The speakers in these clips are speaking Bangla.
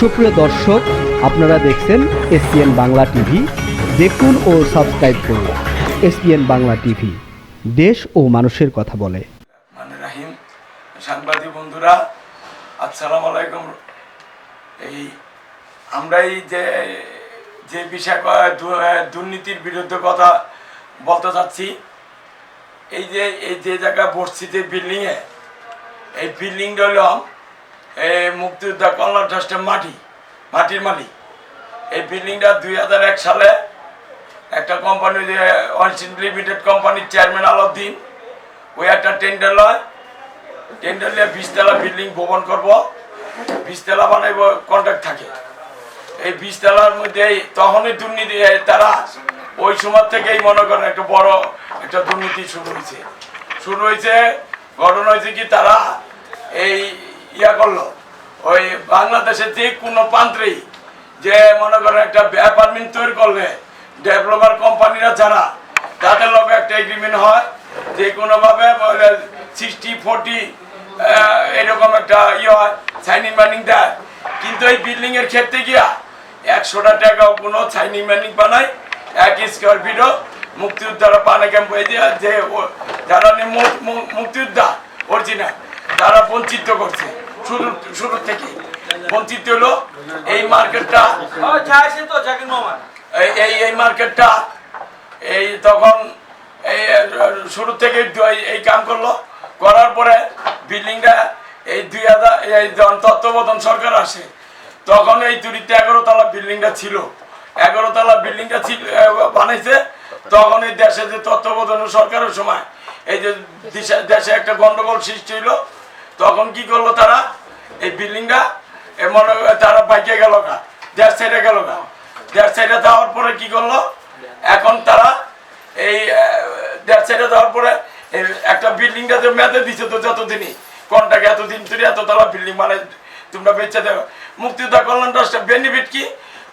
সুপ্রিয় দর্শক, আপনারা দেখছেন এসপিএন বাংলা টিভি। দেখুন ও সাবস্ক্রাইব করুন এসপিএন বাংলা টিভি। দেশ ও মানুষের কথা বলে। সাংবাদিক বন্ধুরা, আসসালামু আলাইকুম। এই আমরা এই যে যে বিষয়, দুর্নীতির বিরুদ্ধে কথা বলতে চাচ্ছি, এই যে এই যে জায়গায় বসছি যে বিল্ডিংয়ে এই বিল্ডিংটা হলো মুক্তিযোদ্ধা কল্যাণ ট্রাস্টের মাটি, মাটির মালিক। এই বিল্ডিংটা দুই এক সালে একটা কোম্পানি যে লিমিটেড কোম্পানির চেয়ারম্যান আলাউদ্দিন, ওই একটা টেন্ডার লয়। টেন্ডার নিয়ে বিশতলা বিল্ডিং ভবন করব। বিশতলা বানাইব কন্ট্রাক্ট থাকে। এই বিশতলার মধ্যে তখনই দুর্নীতি তারা ওই সময় থেকেই মনে করেন একটা বড় একটা দুর্নীতি শুরু হয়েছে। শুরু হয়েছে, ঘটনা হয়েছে কি তারা এই ইয়া করল ওই বাংলাদেশের যে কোনো প্রান্তেই যে মনে করেন একটা অ্যাপার্টমেন্ট তৈরি করলে ডেভেলপার কোম্পানিরা যারা, তাদের লোক একটা এগ্রিমেন্ট হয় যে কোনোভাবে সিক্সটি ফোরটি এরকম একটা ইয়ে হয় সাইনিং মাইনিং দেয়। কিন্তু এই বিল্ডিং এর ক্ষেত্রে গিয়া একশোটা টাকাও কোনো সাইনিং মাইনিং বানায়, এক স্কোয়ার ফিটও মুক্তিযোদ্ধারা পানে ক্যাম্প হয়ে দিয়ে যে যারা মুক্তিযোদ্ধা অরিজিনাল তারা বঞ্চিত করছে। শুরু শুরু থেকে। বঞ্চিত হলো এই মার্কেটটা এই এই এই মার্কেটটা এই তখন এই শুরু থেকে এই কাম করল। করার পরে বিল্ডিংটা এই দুই হাজার এই তত্ত্বাবধান সরকার আসে তখন এই তুরিতে এগারো তলা বিল্ডিংটা ছিল। এগারো তলা বিল্ডিংটা ছিল বানাইছে। তখন এই দেশে যে তত্ত্বাবধান সরকারের সময় এই যে দেশে একটা গন্ডগোল সৃষ্টি হইল। তখন কি করল তারা? এই বিল্ডিংটা মনে তারা বাইকে গেল গা, দেড় সাইডে গেল গা। দেড় সাইডে যাওয়ার পরে কি করল? এখন তারা এই দেড় সাইডে যাওয়ার পরে একটা বিল্ডিংটা যে মেয়াদে দিছে তো যতদিনই, কন্টাকে এতদিন ধরে এততলা বিল্ডিং মানে তোমরা বেঁচে দেবে মুক্তিযোদ্ধা কল্যাণ ট্রাস্টের বেনিফিট কি?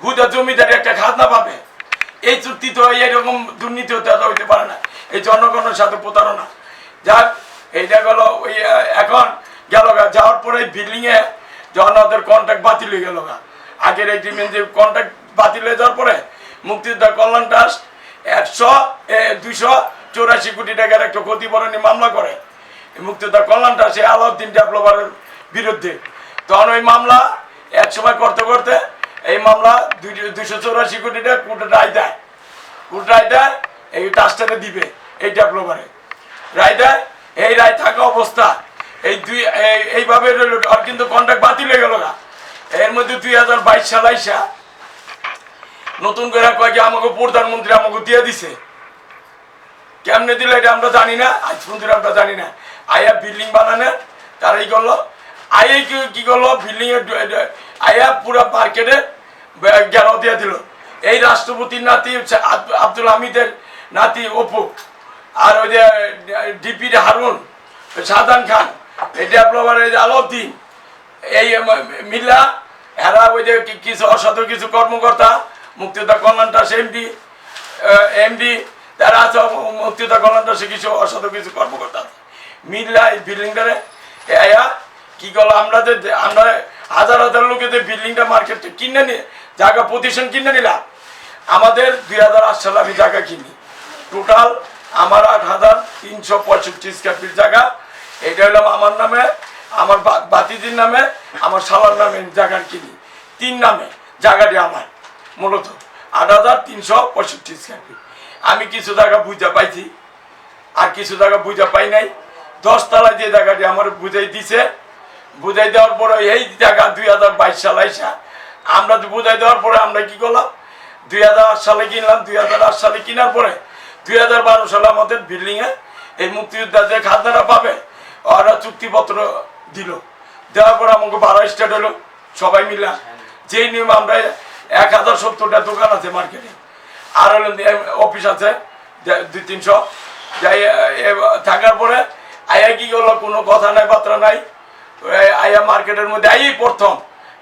হুদা জমিদারি একটা খাজনা পাবে। এই চুক্তি তো এরকম দুর্নীতি হতে হইতে পারে না। এই জনগণের সাথে প্রতারণা। যাক, এইটা গেল ওই এখন গেল যাওয়ার পরে বিল্ডিং এ ওদের কন্ট্রাক্ট বাতিল হয়ে গেল আগের এগ্রিমেন্ট যে কন্ট্রাক্ট বাতিল হয়ে যাওয়ার পরে মুক্তিযোদ্ধা কল্যাণ ট্রাস্ট একশো দুইশো চৌরাশি কোটি টাকার একটা ক্ষতিপূরণী মামলা করে। মুক্তিযোদ্ধা কল্যাণ ট্রাস্ট আলাউদ্দিন ডেভেলপারের বিরুদ্ধে। তখন ওই মামলা এক সময় করতে করতে এই মামলা দুইশো চৌরাশি কোটি টাকা রায় দেয়। কোর্ট রায় দেয়, এই ট্রাস্টারে দিবে এই ডেভেলপারে। রায় দেয়, এই রায় থাকা অবস্থা এই দুই, এই- এইভাবে রইল কিন্তু কন্ট্রাক্ট বাতিল হয়ে গেল এর মধ্যে দুই হাজার বাইশ সাল আইসা নতুন করে কয় কি আমাকে প্রধানমন্ত্রী আমাকে দিয়ে দিছে। কেমনে দিল এটা আমরা জানি না, আজ পর্যন্ত আমরা জানি না। আয়া বিল্ডিং বানানে, তারাই করল। আইয়া কি করল? বিল্ডিং আয়া পুরো মার্কেটে গেল দিয়ে দিল। এই রাষ্ট্রপতির নাতি আব্দুল হামিদের নাতি অপু। আর ওই যে ডিপি হারুন সাদান খান। এই ডেভেলপার এই যে এই মিল্লা, এরা ওই যে কিছু অসাধু কিছু কর্মকর্তা, মুক্তিযোদ্ধা কল্যাণ ট্রাস্ট এমডি এমডি, তারা আছে কিছু অসাধু মিল্লা এই বিল্ডিংটারে এয়া কি করল? আমরা যে আমরা হাজার হাজার লোকে বিল্ডিংটা মার্কেটে কিনে নিয়ে জায়গা প্রতিষ্ঠান কিনে নিলাম, আমাদের দুই হাজার আট সালে আমি জায়গা কিনি। টোটাল আমার আট হাজার তিনশো পঁয়ষট্টি স্কোয়ার জায়গা এটা হলো আমার নামে, আমার বাতিদির নামে, আমার শালার নামে জায়গা কিনি। তিন নামে জায়গাটি আমার, মূলত। আট হাজার তিনশো পঁয়ষট্টি স্কোয়ার ফিট আমি কিছু জায়গা বুঝা পাইছি, আর কিছু জায়গা বুঝা পাই নাই। দশ তলায় যে জায়গাটি আমার বুঝাই দিছে, বুঝাই দেওয়ার পরে এই জায়গা দুই হাজার বাইশ সাল আইসা। আমরা বুঝাই দেওয়ার পরে আমরা কি করলাম? দুই হাজার আট সালে কিনলাম, দুই হাজার আট সালে কেনার পরে দুই হাজার বারো সালে আমাদের বিল্ডিংয়ে এই মুক্তিযোদ্ধা যে খাজনাটা পাবে। ওরা চুক্তিপত্র দিল। দেওয়ার পরে আমাকে বারো স্টার্ট হলো। সবাই মিলে। যেই নিয়ম আমরা এক হাজার সত্তরটা দোকান আছে মার্কেটে আর হলো অফিস আছে দুই তিনশো। যাই থাকার পরে আয়া কি করল? কোনো কথা নাই, বার্তা নাই। আয়া মার্কেটের মধ্যে আই প্রথম।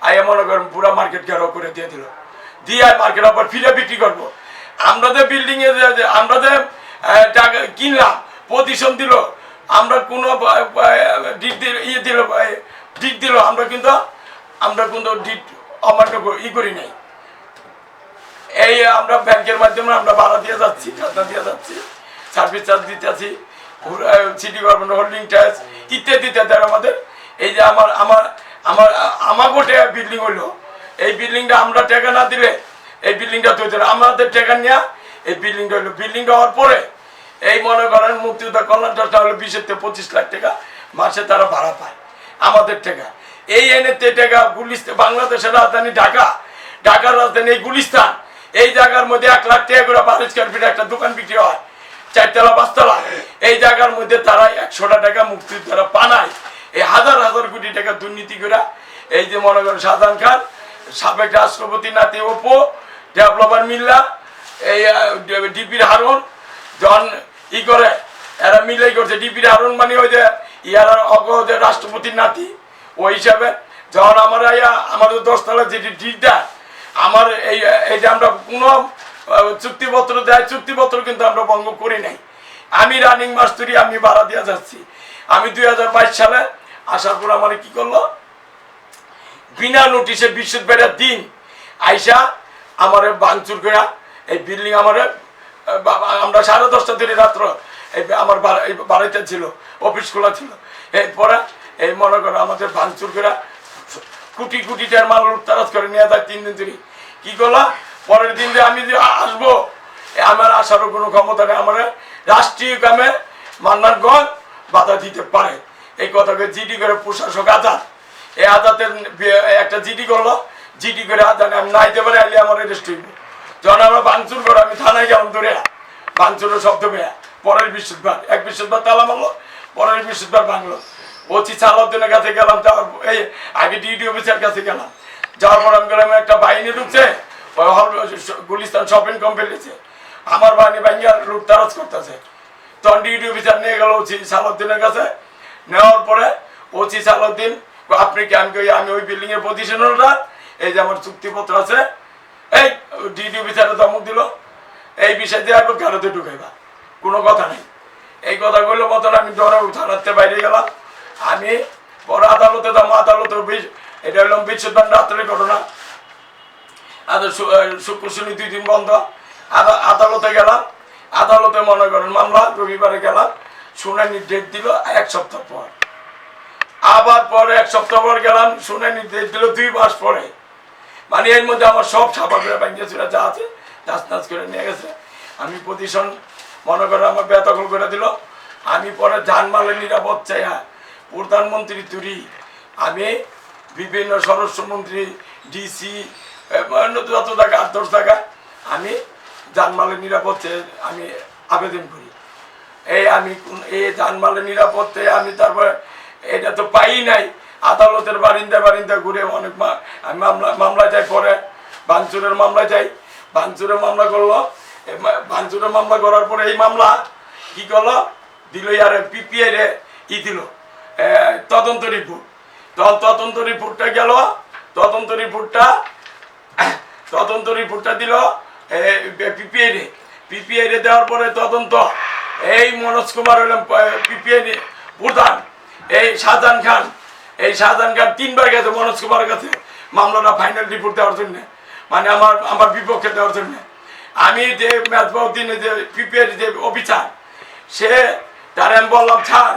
আয়া মনে করেন পুরো মার্কেট ঘেরাও করে দিয়ে দিল। দিয়ে আয় মার্কেট আবার ফিরে বিক্রি করব। আমরা যে বিল্ডিংয়ে আমরা যে টাকা কিনলাম পজিশন দিল আমরা কোনো দিল ইয়ে দিল ডিট দিল, আমরা কিন্তু আমরা কিন্তু ডিট অমান্য ই করি নাই। এই আমরা ব্যাংকের মাধ্যমে আমরা ভাড়া দিয়ে যাচ্ছি খাজনা দিয়ে যাচ্ছি সার্ভিস চার্জ দিতে আছি সিটি কর্পোরেশন হোল্ডিং ট্যাক্স ইত্যাদি ইত্যাদি আমাদের। এই যে আমার আমার আমার আমার গোটে বিল্ডিং হইল, এই বিল্ডিংটা আমরা টাকা না দিলে, এই বিল্ডিংটা তৈরি আমাদের টাকা নিয়ে এই বিল্ডিংটা হইল। বিল্ডিংটা হওয়ার পরে এই মনে করেন মুক্তিযোদ্ধা কল্যাণ ট্রাস্টটা হলো বিশের থেকে পঁচিশ লাখ টাকা মাসে তারা ভাড়া পায় আমাদের টাকা এই এনেতে টাকা গুলিস্তান বাংলাদেশের রাজধানী ঢাকা ঢাকার রাজধানী এই গুলিস্তান এই জায়গার মধ্যে এক লাখ টাকা করে বারো স্কোয়ার ফিট একটা দোকান বিক্রি হয় চারতলা পাঁচতলা এই জায়গার মধ্যে তারা একশোটা টাকা মুক্তির দ্বারা পানায় এই হাজার হাজার কোটি টাকা দুর্নীতি করে এই যে মনে করেন শাহজাহান খান সাবেক রাষ্ট্রপতি নাতি ওপো ডেভেলপার মিল্লা এই ডিপির হারুন জন ই করে, এরা মিলেই করছে। ডিপির আরুন মানি ওই যে, ইয়ারা অগ যে রাষ্ট্রপতির নাতি, ওই হিসাবে যখন আমার আমাদের দশতলা যেটি ডিটা আমার এই এই যে আমরা কোনো চুক্তিপত্র দেয়, চুক্তিপত্র কিন্তু আমরা ভঙ্গ করি নাই। আমি রানিং মাস্তুরি আমি ভাড়া দিয়ে যাচ্ছি। আমি দুই হাজার বাইশ সালে আসার পর আমার কি করল? বিনা নোটিশে বেড়ার দিন আইসা আমার বাংচুর করে এই বিল্ডিং আমার আমরা সাড়ে দশটা দিনে রাত্র এই আমার বাড়িতে ছিল অফিস খোলা ছিল। এরপরে এই মনে করো আমাদের ভাঙচুর করে কোটি কোটি টাকার মাল তারাজ করে নিয়ে যায় তিন দিন ধরে। কি করল? পরের দিন যে আমি যে আসব আমার আসারও কোনো ক্ষমতা নেই। আমার রাষ্ট্রীয় কামে মান্নানগঞ্জ বাধা দিতে পারে। এই কথাকে জিডি করে প্রশাসক আজাদ এই আজাদের একটা জিডি করল। জিডি করে আজাদ, আমি নাইতে পারে আমার রেস্ট যখন বাংচুর করে আমি থানায় গেলাম ধরে। বাংচুরের শব্দ পেয়ে, পরের বৃহস্পতিবার, এক বৃহস্পতিবার তালা মারলো, পরের বৃহস্পতিবার ভাঙলো। ওচি সালাউদ্দিনের কাছে গেলাম এই আগে ডিডি অফিসের কাছে গেলাম। যাওয়ার পর আমি গেলাম, একটা বাহিনী ঢুকছে গুলিস্তান শপিং কমপ্লেক্সে আমার বাহিনী ভাঙ্গিয়ার লুট তারাজ করতেছে। তখন ডিডি অফিসার নিয়ে গেল ওচি সালাউদ্দিনের কাছে? নেওয়ার পরে ওচি সালাউদ্দিন আপনি কি আমি আমি ওই বিল্ডিং এর এই যে আমার চুক্তিপত্র আছে এই ডিডি অফিসারে ধমক দিল। এই বিষয় দিয়ে আর ঘাড়তে ঢুকাইবা। কোনো কথা নেই। এই কথাগুলো মতন আমি ডরে থানাতে বাইরে গেলাম। আমি বড় আদালতে দাম আদালতে এটা হলাম বিশ্বদান রাত্রের ঘটনা। শুক্র শনি দুই দিন বন্ধ। আদা- আদালতে গেলাম। আদালতে মনে করেন মামলা, রবিবারে গেলাম। শুনানি ডেট দিল এক সপ্তাহ পর। আবার পরে এক সপ্তাহ পর গেলাম, শুনানি ডেট দিল দুই মাস পরে। মানে এর মধ্যে আমার সব ছাপা করে ছিল যা আছে টাচ টাচ করে নিয়ে গেছে। আমি পজিশন মনে করে আমার বেতকল করে দিল। আমি পরে জানমালের নিরাপদ চাইয়া প্রধানমন্ত্রী তুরি, আমি বিভিন্ন স্বরাষ্ট্রমন্ত্রী, ডিসি যত টাকা আট দশ টাকা আমি জানমালের নিরাপদ চেয়ে আমি আবেদন করি। এই আমি এই জানমালের নিরাপত্তে আমি তারপরে এটা তো পাই নাই। আদালতের বারিন্দা বারিন্দা ঘুরে অনেক মামলা মামলা যাই পরে বাঞ্চুরের মামলা যাই বাঞ্চুরের মামলা করল। বাঞ্চুরের মামলা করার পরে এই মামলা কি করল? দিল ইয়ারে, পিপিআই রে ই দিল। তদন্ত রিপোর্ট। তদন্ত রিপোর্টটা গেল। তদন্ত রিপোর্টটা তদন্ত রিপোর্টটা দিল পিপিআই রে। পিপিআই রে দেওয়ার পরে তদন্ত। এই মনোজ কুমার হলেন পিপিআই প্রধান। এই শাহজাহান খান। এই শাহজাহান খান তিনবার গেছে মনোজ কুমারের কাছে। মামলাটা ফাইনাল রিপোর্ট দেওয়ার জন্য। মানে আমার আমার বিপক্ষে দেওয়ার জন্য। আমি যে মেজবাউদ্দিনের যে পিপিআই যে অফিসার, সে তার আমি বললাম, স্যার,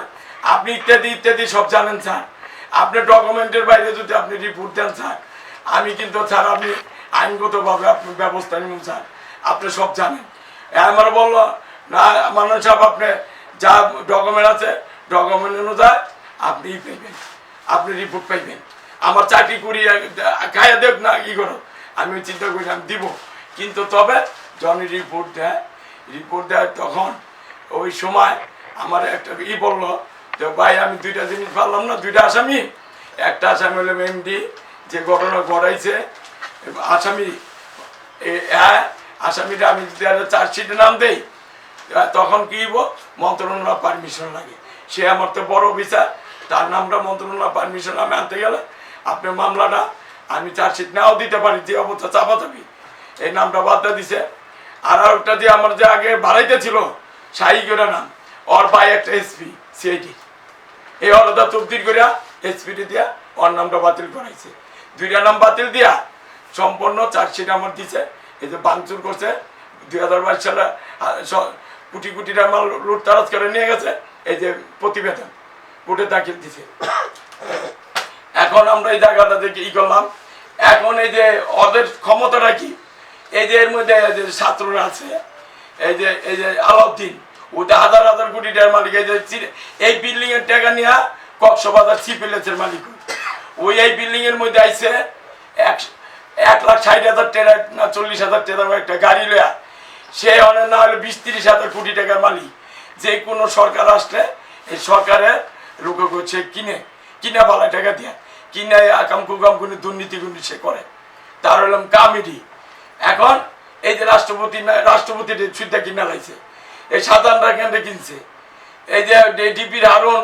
আপনি ইত্যাদি ইত্যাদি সব জানেন, স্যার। আপনি ডকুমেন্টের বাইরে যদি আপনি রিপোর্ট দেন, স্যার, আমি কিন্তু, স্যার আপনি আইনগতভাবে আপনি ব্যবস্থা নিন স্যার। আপনি সব জানেন। আমার বলল, না মানন সাহেব, আপনি যা ডকুমেন্ট আছে ডকুমেন্ট অনুযায়ী আপনি ই পাইবেন আপনি রিপোর্ট পাইবেন। আমার চাকরি করি খাইয়া দেখ না, কি করো? আমি চিন্তা করি, আমি দিব। কিন্তু তবে যখন রিপোর্ট দেয় রিপোর্ট দেয় তখন ওই সময় আমার একটা ই বলল যে, ভাই, আমি দুইটা জিনিস পারলাম না, দুইটা আসামি। একটা আসামি হলো এমডি যে ঘটনা ঘটাইছে। আসামি হ্যাঁ আসামিটা আমি যদি চার্জশিটে নাম দেই তখন কি মন্ত্রণালয় পারমিশন লাগে। সে আমার তো বড় অফিসার তার নামটা মন্ত্রণালয় পারমিশন আমি আনতে গেলে আপনার মামলাটা আমি চার্জশিট নাও দিতে পারি, যে অবস্থা চাপা চাপি এই নামটা বাদ দিয়ে দিছে। আর একটা যে আমার যে আগে বাড়াইতে ছিল, শাহি করে নাম ওর ভাই একটা এসপি সিআইডি এই আলাদা তবদিল করিয়া এসপিটি দিয়া ওর নামটা বাতিল করাইছে। দুইটা নাম বাতিল দিয়া সম্পূর্ণ চার্জশিট আমার দিছে, এই যে বাংচুর করছে, দুই হাজার বাইশ সালে কোটি কোটি টাকা লুটতারাজ করে নিয়ে গেছে, এই যে প্রতিবেদন। কোর্টে দাখিল দিছে। এখন আমরা এই জায়গাটা থেকে ই করলাম। এখন এই যে ওদের ক্ষমতাটা কি? এই যে এর মধ্যে যে ছাত্ররা আছে, এই যে এই যে আলাউদ্দিন, ওতে হাজার হাজার কোটি টাকার মালিক, এই যে এই বিল্ডিং এর টাকা নিয়ে কক্সবাজার সিপিএলএসের মালিক ওই এই বিল্ডিং এর মধ্যে আইছে এক এক লাখ ষাট হাজার টাকা না চল্লিশ হাজার টাকা একটা গাড়ি লয়া। সে অনেক না হলে বিশ তিরিশ হাজার কোটি টাকার মালিক। যে কোনো সরকার আসলে এই সরকারের লোক করছে, কিনে, কিনা ভালো টাকা দিয়ে, কিনে আকাম কুকাম কোনো দুর্নীতি গুণি সে করে। তার হলাম কামিডি এখন এই যে রাষ্ট্রপতি রাষ্ট্রপতির সুবিধা কিনা লাইছে, এই সাধারণ কেন্দ্রে কিনছে। এই যে ডিপির হারুন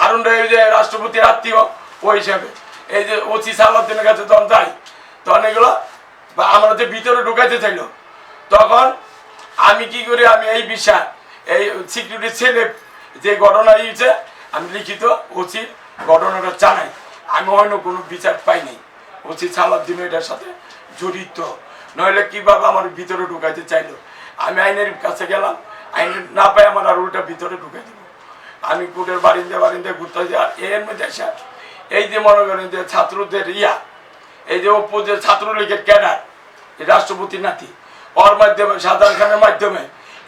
হারুন এই যে রাষ্ট্রপতির আত্মীয়, ও হিসাবে। এই যে ওসি সালাউদ্দিনের কাছে তখন যাই, তখন এগুলো বা আমরা যে ভিতরে ঢুকাইতে চাইলো, তখন আমি কি করি, আমি এই বিষয়, এই সিকিউরিটি ছেলে যে ঘটনা হয়েছে আমি লিখিত ওসির ঘটনাটা জানাই। আমি অন্য কোনো বিচার পাইনি। ওসি সালাউদ্দিন এটার সাথে জড়িত। নইলে কীভাবে আমার ভিতরে ঢুকাইতে চাইলো? আমি আইনের কাছে গেলাম। আইন না পাই আমার আর উল্টা ভিতরে ঢুকাই দিব। আমি কোর্টের বারিন্দে বারিন্দে ঘুরতে আর এর মধ্যে এই যে মনে করেন যে ছাত্রদের ইয়া, এই যে অপু যে ছাত্রলীগের ক্যাডার, এই রাষ্ট্রপতির নাতি, ওর মাধ্যমে, সাধারণ খানের মাধ্যমে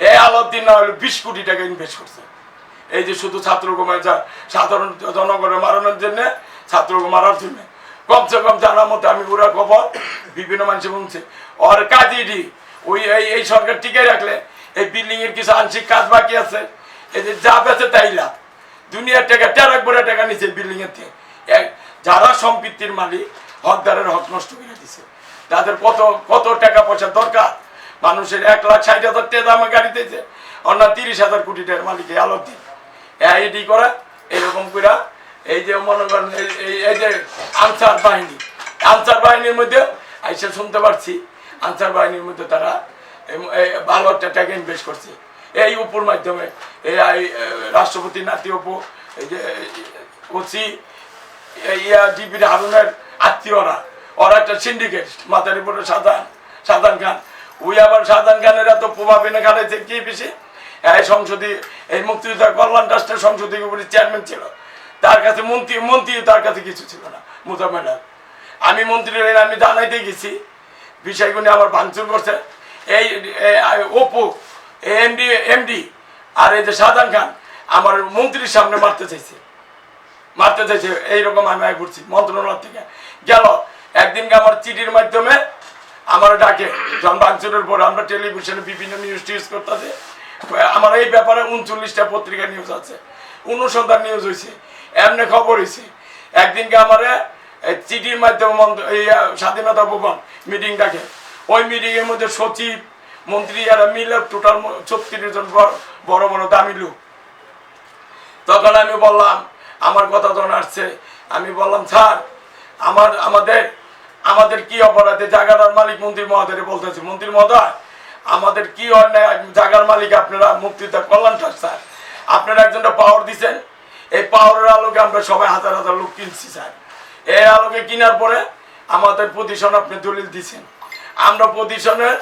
এই আলাউদ্দিন না হলে বিশ কোটি টাকা ইনভেস্ট করছে। এই যে শুধু ছাত্রকে যা সাধারণ জনগণের মারানোর জন্য ছাত্রকে মারার জন্য। কমসে কম জানার মতো আমি পুরো খবর বিভিন্ন মানুষ বলছে। ওর কাজই ওই এই এই সরকার টিকে রাখলে এই বিল্ডিং এর কিছু আংশিক কাজ বাকি আছে। এই যে যা বেছে তাই লাভ। দুনিয়ার টাকা, টেরাক বড় টাকা নিচে বিল্ডিং এর যারা সম্পত্তির মালিক, হকদারের হক নষ্ট করে দিছে। তাদের কত কত টাকা পয়সা দরকার? মানুষের এক লাখ ষাট হাজার টাকা দামে গাড়ি দিয়েছে। অন্য তিরিশ হাজার কোটি টাকার মালিকে আলো দিন এডি করা, এরকম করে এই যে মনে করেন, এই- যে আনসার বাহিনী, আনসার বাহিনীর মধ্যে আইসা শুনতে পারছি, আনসার বাহিনীর মধ্যে তারা ভালো একটা টাকা ইনভেস্ট করছে। এই উপর মাধ্যমে এই রাষ্ট্রপতি, নাতি উপু এই যে, ওসি ইয়া ডিবির হারুনের আত্মীয়রা, ওরা একটা সিন্ডিকেট মাথার উপরে সাধারণ সাধারণ খান। ওই আবার সাধারণ খানের এত প্রভাব এনে খাটাইছে, কি বেশি? এই সংসদে, এই মুক্তিযোদ্ধা কল্যাণ ট্রাস্টের সংসদীয় উপরে চেয়ারম্যান ছিল? তার কাছে মন্ত্রী মন্ত্রী তার কাছে কিছু ছিল না মোজামেলার আমি মন্ত্রী হয়ে আমি জানাইতে গেছি, বিষয়গুলি আমার ভাঙচুর করছে। এই ওপো এমডি এমডি আর এই যে সাদান খান, আমার মন্ত্রীর সামনে মারতে চাইছে। মারতে চাইছে, এইরকম আমি আয় করছি, মন্ত্রণালয় থেকে। গেল একদিনকে আমার চিঠির মাধ্যমে আমার ডাকে জন বাংচুরের পর আমরা টেলিভিশনে বিভিন্ন নিউজ টিউজ করতেছে আমার এই ব্যাপারে উনচল্লিশটা পত্রিকা নিউজ আছে। অনুসন্ধান নিউজ হয়েছে এমনি খবর হয়েছে একদিনকে আমার চিঠির মাধ্যমে স্বাধীনতা ভবন মিটিং ডাকে। ওই মিটিং এর মধ্যে সচিব, মন্ত্রী এরা মিলে টোটাল ছত্রিশ জন বড়- বড় বড় দামি লোক। তখন আমি বললাম, আমার কথা যখন আসছে। আমি বললাম, স্যার, আমার, আমাদের আমাদের কি অপরাধে জায়গাটার মালিক মন্ত্রী মহোদয় বলতেছে? মন্ত্রী মহোদয় আমাদের কি অন্যায় জাগার মালিক আপনারা? মুক্তিতে কল্যাণ স্যার। আপনারা একজনটা পাওয়ার দিচ্ছেন এই পাওয়ারের আলোকে আমরা সবাই হাজার হাজার লোক কিনছি, স্যার। এই আলোকে কেনার পরে আমাদের প্রতিশন আপনি দলিল দিছেন। আমরা প্রতিশনের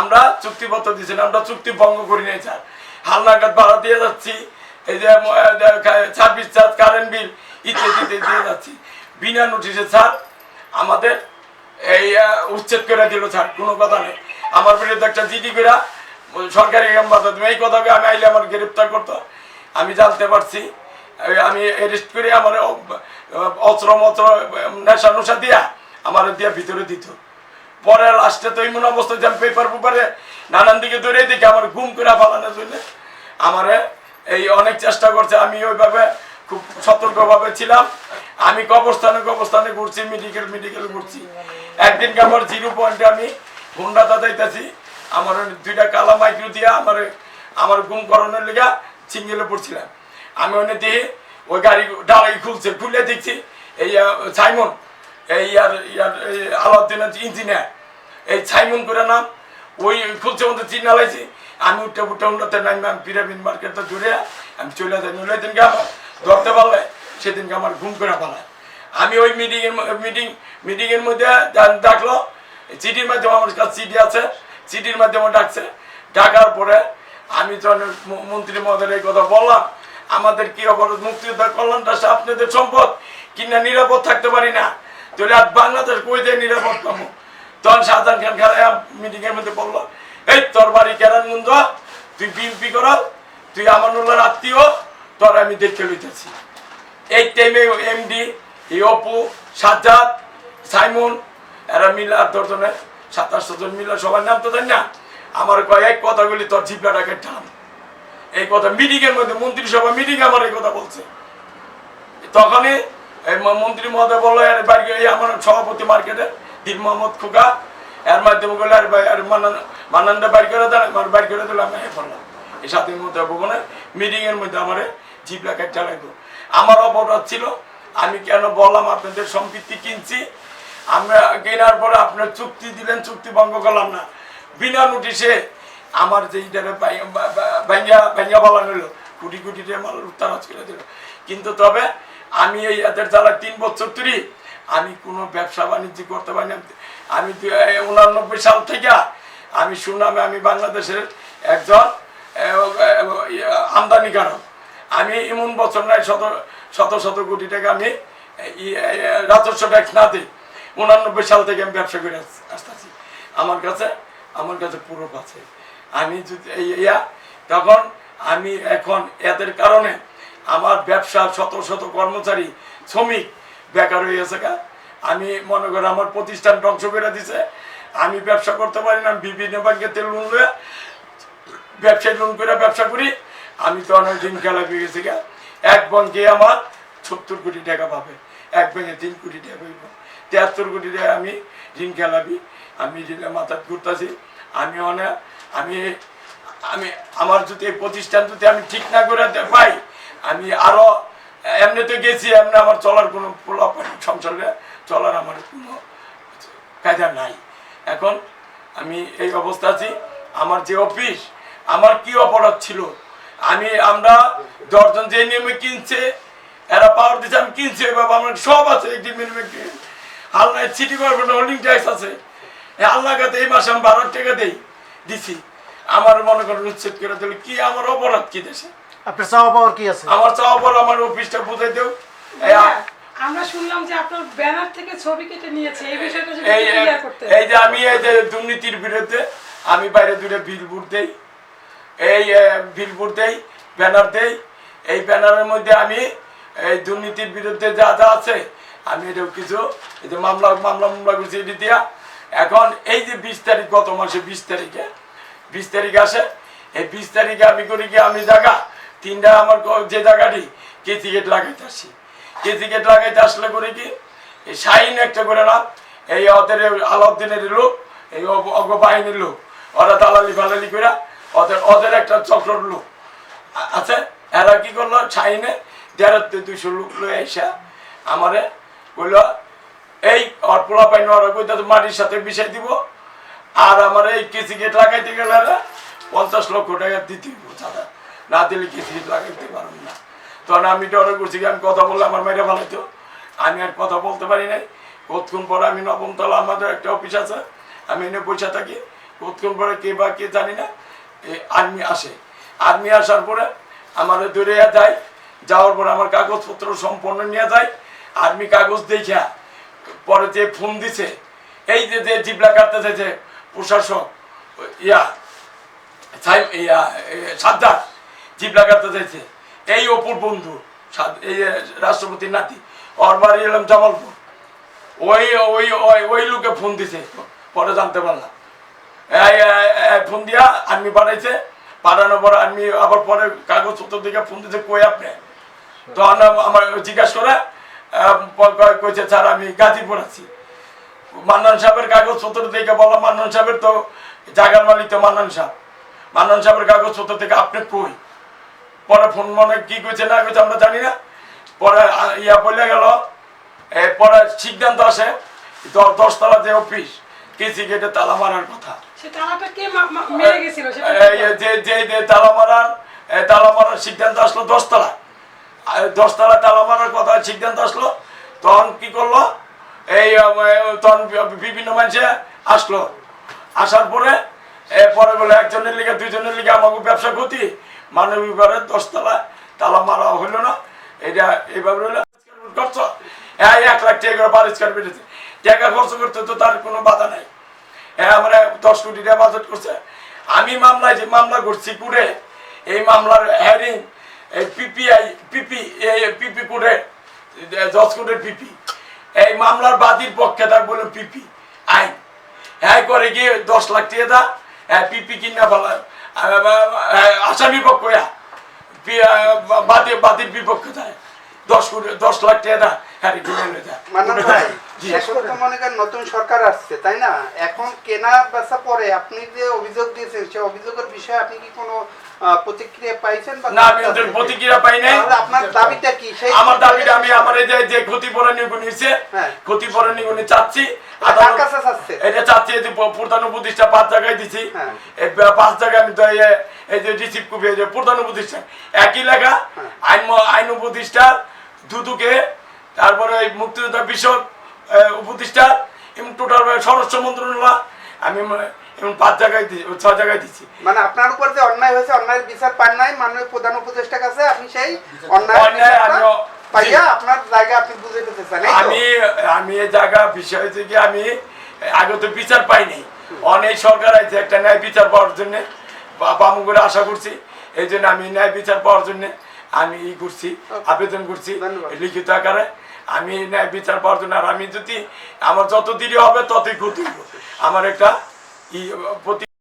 আমরা চুক্তিপত্র দিচ্ছেন আমরা চুক্তি ভঙ্গ করি নাই, স্যার। হালনাগাদ ভাড়া দিয়ে যাচ্ছি। এই যে সার্ভিস চার্জ কারেন্ট বিল ইত্যাদি দিয়ে যাচ্ছি। বিনা নোটিশে স্যার, আমাদের এই উচ্ছেদ করে দিল, স্যার। কোনো কথা নেই। আমার বিরুদ্ধে একটা জিডি করে সরকারি মাধ্যমে এই কথাকে আমি আইলে আমার গ্রেপ্তার করতো। আমি জানতে পারছি আমি অ্যারেস্ট করে আমার অস্ত্র মস্ত্র নেশা নুশা দিয়া আমার দিয়া ভিতরে দিত। পরে লাস্টে তো এমন অবস্থা যে পেপার পেপারে নানান দিকে দৌড়ে দিকে আমার ঘুম করে ফালানোর জন্য আমারে এই অনেক চেষ্টা করছে। আমি ওইভাবে খুব সতর্কভাবে ছিলাম। আমি কবরস্থানে কবরস্থানে ঘুরছি মেডিকেল মেডিকেল ঘুরছি। একদিনকে আমার জিরো পয়েন্টে আমি হুন্ডা দাদাইতেছি। আমার দুইটা কালা মাইক্রো দিয়া আমার আমার গুম করানোর লেগা সিঙ্গেলে পড়ছিলাম। আমি ওখানে দিয়ে ওই গাড়ি ডালাই খুলছে, খুলে দেখছি, এই সাইমন, এই ইয়ার ইয়ার, এই, আলাউদ্দিনের ইঞ্জিনিয়ার। এই সাইমন করে নাম, ওই খুলছে মধ্যে চিন্তা লাইছি আমি উঠে উঠে উন্নতের নাম আমি পিরামিড মার্কেটটা জুড়ে আমি চলে যাই। নইলে দিনকে আমার ধরতে পারলে, সেদিনকে আমার ঘুম করে পালায়। আমি ওই মিটিংয়ের মিটিং মিটিংয়ের মধ্যে ডাকলো চিঠির মাধ্যমে আমার কাছে চিঠি আছে, চিঠির মাধ্যমে ডাকছে। ডাকার পরে আমি যখন মন্ত্রী মহোদয়ের এই কথা বললাম, আমাদের কি অবরোধ মুক্তিযোদ্ধা কল্যাণ রাষ্ট্র আপনাদের সম্পদ? কিনা নিরাপদ থাকতে পারি না। তাহলে আর বাংলাদেশ কই দিয়ে নিরাপদ পাবো? তখন শাহজাহান খান খারাপ মিটিং এর মধ্যে বলল, এই তোর বাড়ি কেরানগঞ্জ তুই বিএনপি কর তুই আমানুল্লাহর আত্মীয়, তোর আমি দেখে লইতেছি। এই টাইমে এমডি এই অপু, সাজ্জাদ, সাইমন এরা মিলা দশজনে সাতাশশো জন মিলা সবার নাম তো জানি না। আমার কয় এক কথাগুলি তোর জিপলাটাকে টান। এই কথা মিটিং এর মধ্যে মন্ত্রিসভা মিটিং আমার এই কথা বলছে। তখনই মন্ত্রী মহোদয় বলল এর বাড়ি এই আমার সভাপতি মার্কেটে দিন মোহাম্মদ খোকা, এর মাধ্যমে বলল আর আর মানান বাড়ি করে দেন, আমার বাড়ি করে দিলাম আমি বললাম এই সাথে মধ্যে ভবনে মিটিং এর মধ্যে আমার জিপলা কাটটা লাগল আমার অপরাধ ছিল, আমি কেন বললাম, আপনাদের সম্পত্তি কিনছি আমরা কেনার পরে আপনার চুক্তি দিলেন, চুক্তি ভঙ্গ করলাম না। বিনা নোটিশে আমার যে ইটারে ভাঙ্গা ভাঙ্গা বলা নিল কোটি কোটি মাল তারাজ করে দিল। কিন্তু তবে আমি এই এদের জ্বালা তিন বছর ধরে আমি কোনো ব্যবসা বাণিজ্য করতে পারি না। আমি উনানব্বই সাল থেকে আমি শুনলাম আমি বাংলাদেশের একজন আমদানিকারক। আমি এমন বছর নাই, শত শত শত কোটি টাকা আমি রাজস্ব ট্যাক্স না দিই। উনানব্বই সাল থেকে আমি ব্যবসা করে আস- আসতেছি। আমার কাছে আমার কাছে পুরো আছে। আমি যদি ইয়া, তখন আমি এখন এদের কারণে আমার ব্যবসা শত শত কর্মচারী, শ্রমিক বেকার হয়ে গেছে গা। আমি মনে করি আমার প্রতিষ্ঠান ধ্বংস করে দিছে। আমি ব্যবসা করতে পারি না বিভিন্ন ব্যাংকেতে লোন লয়ে ব্যবসায় লোন করে ব্যবসা করি। আমি তো অনেক দিন খেলা পেয়ে গেছি। এক ব্যাংকে আমার সত্তর কোটি টাকা পাবে। এক ব্যাংকে তিন কোটি টাকা তিয়াত্তর কোটি টাকা আমি ঋণ খেলাবি। আমি ঋণে মাথা ঘুরতেছি। আমি অনেক আমি আমি আমার যদি এই প্রতিষ্ঠান যদি আমি ঠিক না করে পাই, আমি আরও এমনিতে গেছি, এমনি আমার চলার কোনো সংসারে চলার আমার কোনো কায়দা নাই। এখন আমি এই অবস্থা আছি। আমার যে অফিস, আমার কি অপরাধ ছিল? আমি, আমরা দশজন যে নিয়মে কিনছে, এরা পাওয়ার দিচ্ছে আমি কিনছি বাবা আমার সব আছে, একটি মিনিমাম হালনায় সিটি কর্পোরেশন হোল্ডিং ট্যাক্স আছে। এই হালনাগাতে এই মাসে আমি বারো টাকা দেই দিছি। আমার মনে করেন উচ্ছেদ করে দিলে কি আমার অপরাধ কি দেশে? আপনার চাওয়া পাওয়ার কি আছে? আমার চাওয়া পর আমার অফিসটা বুঝাই দেও। আমরা শুনলাম যে আপনার ব্যানার থেকে ছবি কেটে নিয়েছে এই বিষয়টা যদি ক্লিয়ার করতে এই যে আমি এই যে দুর্নীতির বিরুদ্ধে আমি বাইরে দূরে বিলবোর্ড দেই এই বিলবোর্ড দেই ব্যানার দেই। এই ব্যানারের মধ্যে আমি এই দুর্নীতির বিরুদ্ধে যা যা আছে আমি এটা কিছু, এই যে মামলা মামলা মামলা করছি, এটি দিয়া। এখন এই যে বিশ তারিখ, গত মাসে বিশ তারিখে, বিশ তারিখ আসে, এই বিশ তারিখে আমি করি কি, আমি জায়গা, তিনটা আমার যে জায়গাটি কেসি গেট লাগাইতে আসি। কেসি গেট লাগাইতে আসলে করে কি, এই শাইন একটা করে না এই ওদের আলাউদ্দিনের লোক, এই অগ বাহিনীর লোক, ওরা দালালি ফালালি করে ওদের ওদের একটা চক্রর লোক আছে। এরা কি করল শাইনে দেড়তে দুইশো লোক লয়ে এসা আমারে কইলো, এই অটপোলা পাইনি ওরা কইতে মাটির সাথে মিশাই দিব। আর আমার এই কেসি গেট লাগাইতে গেলে পঞ্চাশ লক্ষ টাকা দিতে চাঁদা। না দিলে কেসি গেট লাগাইতে পারব না। তখন আমি ডরে করছি, আমি কথা বললে আমার মেয়েরা ভালো হতো আমি আর কথা বলতে পারি নাই। কতক্ষণ পরে আমি নবম তলা আমাদের একটা অফিস আছে, আমি এনে পয়সা থাকি। কতক্ষণ পরে কে বা কে জানি না আর্মি আসে। আর্মি আসার পরে আমার দূরে যায়, যাওয়ার পরে আমার কাগজপত্র সম্পন্ন নিয়ে যায়। আর্মি কাগজ দেখা পরে যে ফোন দিছে, এই যে যে জিবলা কাটতে চাইছে প্রশাসক, ইয়া ইয়া সাদ্দার জিবলা কাটতে চাইছে এই অপুর বন্ধু এই রাষ্ট্রপতির নাতি, ওর এলাম জামালপুর। ওই ওই ওই ওই লোকে ফোন দিছে, পরে জানতে পারলাম। ফোন দিয়া আর্মি পাঠাইছে, পাঠানোর পর আর্মি আবার পরে কাগজপত্র দিকে ফোন দিছে, কই আপনি? তখন আমার জিজ্ঞাসা করে কইছে স্যার আমি গাজীপুর আছি। মান্নান সাহেবের কাগজপত্র দেখে বললাম মান্নান সাহেবের তো জাগার মালিক তো মান্নান সাহেব। মান্নান সাহেবের কাগজপত্র থেকে আপনি কই? পরে ফোন মনে কি কইছে না কইছে আমরা জানি না। পরে ইয়া বলে গেল পরে সিদ্ধান্ত আসে দশতলা যে অফিস কেসি গেটে তালা মারার কথা। যে তালা মারার তালা মারার সিদ্ধান্ত আসলো দশতলা আর দশতলা তালা মারার কথা সিদ্ধান্ত আসলো। তখন কি করল? এই তখন বিভিন্ন মানুষে আসলো। আসার পরে এরপরে বলে, একজনের লিগে, দুইজনের লিগে আমাকে ব্যবসা ক্ষতি। মানবিক ঘরের দশতলা তালা মারা হইল না। এটা এইভাবে হলো খরচ হ্যাঁ এক লাখ টাকা করে বারো স্কোয়ার ফিট টাকা খরচ করতে তো তার কোনো বাধা নাই। হ্যাঁ আমরা দশ কোটি টাকা বাজেট করছে। আমি মামলায় যে মামলা করছি কুড়ে এই মামলার হ্যারিং এই পিপিআই পিপি পিপি পিপি। এই মামলার বাদীর পক্ষে তার বলে পিপি আইন। হ্যাঁ করে গিয়ে দশ লাখ টাকা দা হ্যাঁ পিপি কিনা ফেলা আসামি পক্ষ বাদী বাদীর বিপক্ষে দশ কোটি দশ লাখ টাকা দা হ্যাঁ এখন তো মনে করেন নতুন সরকার আসছে তাই না? এখন কেনা বেচা পরে আপনি যে অভিযোগ দিয়েছেন সেই অভিযোগের বিষয়ে আপনি কি কোনো প্রতিক্রিয়া পাইছেন না আমি ওদের প্রতিক্রিয়া পাই নাই আপনার দাবিটা কি সেই আমার দাবিটা আমি আমার এই যে যে ক্ষতিপূরণ নিয়েছে হ্যাঁ। ক্ষতিপূরণ নিগুনি চাচ্ছি কার আদালত- কাছে চাচ্ছে? এটা চাচ্ছি যে প্রধান উপদেষ্টা পাঁচ জায়গায় দিছি হ্যাঁ। পাঁচ জায়গায় আমি এই যে- রিসিভ কপি যে প্রধান উপদেষ্টা একই লেখা হ্যাঁ। আইন আইন উপদেষ্টা দুদুকে তারপরে এই মুক্তিযোদ্ধা বিষয়ক আহ, উপদেষ্টা এবং টোটাল স্বরাষ্ট্র মন্ত্রণালয় আমি এবং পাঁচ জায়গায় ছয় জায়গায় দিছি মানে আপনার উপর যে অন্যায় হয়েছে অন্যায়ের বিচার পান নাই মাননীয় প্রধান উপদেষ্টার কাছে আপনি সেই অন্যায় পাইয়া আপনার জায়গা আপনি বুঝে পেতে চান এই আমি আমি এই জায়গা বিষয় থেকে আমি আগে তো বিচার পাইনি অনেক সরকার আছে একটা ন্যায় বিচার পাওয়ার জন্য বামু করে আশা করছি এই জন্য আমি ন্যায় বিচার পাওয়ার জন্য আমি ই করছি আবেদন করছি লিখিত আকারে। আমি ন্যায় বিচার পাওয়ার জন্য আর আমি যদি আমার যত দেরি হবে ততই ক্ষতি আমার একটা ই প্রতি